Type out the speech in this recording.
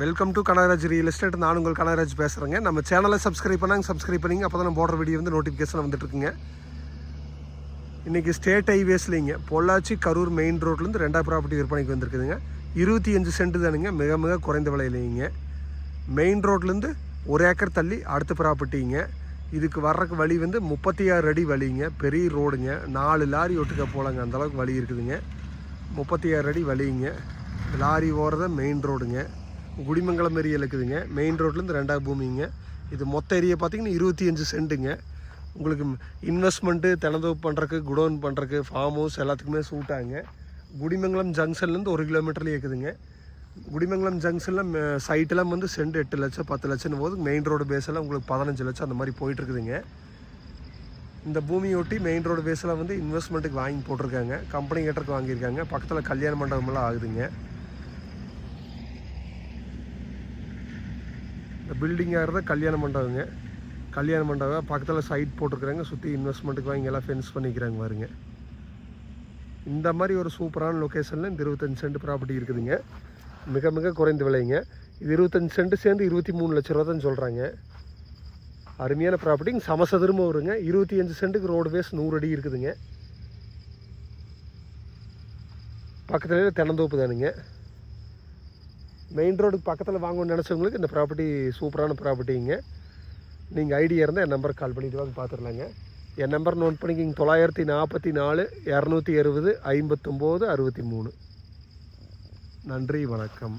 Welcome to Kanagaraj real estate நான் உங்கள் கனகராஜ் பேசுகிறேங்க நம்ம சேனலை சப்ஸ்கிரைப் பண்ணாங்க சப்ஸ்கிரைப் பண்ணிங்க அப்போ தான் நம்ம போடுற வீடியோ வந்து நோட்டிஃபிகேஷன் வந்துட்டுருக்குங்க. இன்றைக்கி ஸ்டேட் ஹைவேஸ்லிங்க பொள்ளாச்சி கரூர் மெயின் ரோட்லேருந்து ரெண்டா ப்ராப்பர்ட்டி விற்பனைக்கு வந்திருக்குதுங்க. இருபத்தி அஞ்சு சென்ட் தானுங்க மிக மிக குறைந்த விலையிலைங்க மெயின் ரோட்லேருந்து ஒரு ஏக்கர் தள்ளி அடுத்த ப்ராப்பர்ட்டிங்க இதுக்கு வர்றக்கு வழி வந்து முப்பத்தி ஆறு அடி வழிங்க பெரிய ரோடுங்க நாலு லாரி ஒட்டுக்க போகலாங்க அந்தளவுக்கு வழி இருக்குதுங்க. முப்பத்தி ஆறு அடி வழிங்க. லாரி ஓடுறத மெயின் ரோடுங்க குடிமங்கலம் ஏரியா இருக்குதுங்க மெயின் ரோட்லேருந்து ரெண்டாவது பூமிங்க. இது மொத்த ஏரியா பார்த்தீங்கன்னா இருபத்தி அஞ்சு சென்ட்டுங்க. உங்களுக்கு இன்வெஸ்ட்மெண்ட்டு தினந்தோப்பு பண்ணுறக்கு குடோன் பண்ணுறக்கு ஃபார்ம் ஹவுஸ் எல்லாத்துக்குமே சூட்டாங்க. குடிமங்கலம் ஜங்ஷன்லேருந்து ஒரு கிலோமீட்டர்லேயே இருக்குதுங்க குடிமங்கலம் ஜங்ஷனில் சைட்டெல்லாம் வந்து சென்ட் எட்டு லட்சம் பத்து லட்சம்னு போது மெயின் ரோடு பேஸெல்லாம் உங்களுக்கு பதினஞ்சு லட்சம் அந்த மாதிரி போயிட்டுருக்குதுங்க இந்த பூமியொட்டி மெயின் ரோடு பேஸில் வந்து இன்வெஸ்ட்மெண்ட்டுக்கு வாங்கி போட்டிருக்காங்க. கம்பெனி கேட்டருக்கு வாங்கியிருக்காங்க. பக்கத்தில் கல்யாண மண்டபமெல்லாம் ஆகுதுங்க. இந்த பில்டிங்காக இருந்தால் கல்யாண மண்டபங்க கல்யாண மண்டபம் பக்கத்தில் சைட் போட்டிருக்கிறாங்க. சுற்றி இன்வெஸ்ட்மெண்ட்டுக்கு வாங்கி எல்லாம் ஃபென்ஸ் பண்ணிக்கிறாங்க பாருங்க. இந்த மாதிரி ஒரு சூப்பரான லொக்கேஷனில் இந்த இருபத்தஞ்சு சென்ட் ப்ராப்பர்ட்டி இருக்குதுங்க. மிக மிக குறைந்த விலைங்க. இது இருபத்தஞ்சு சென்ட் சேர்ந்து இருபத்தி மூணு லட்ச ரூபா தான் சொல்கிறாங்க அருமையான ப்ராப்பர்ட்டி சமசதுரமா வருங்க. இருபத்தி அஞ்சு சென்ட்டுக்கு ரோடு பேஸ் நூறு அடி இருக்குதுங்க. பக்கத்துலேயே தென்னந்தோப்பு தானுங்க. மெயின் ரோடுக்கு பக்கத்தில் வாங்கணும்னு நினச்சவங்களுக்கு இந்த ப்ராப்பர்ட்டி சூப்பரான ப்ராப்பர்ட்டிங்க நீங்கள் ஐடியா இருந்தால் என் நம்பருக்கு கால் பண்ணிட்டு வாங்க பார்த்துடலாங்க என் நம்பர் நோட் பண்ணிக்கிங்க தொள்ளாயிரத்தி நாற்பத்தி நாலு இரநூத்தி அறுபது ஐம்பத்தொம்போது அறுபத்தி மூணு. நன்றி வணக்கம்.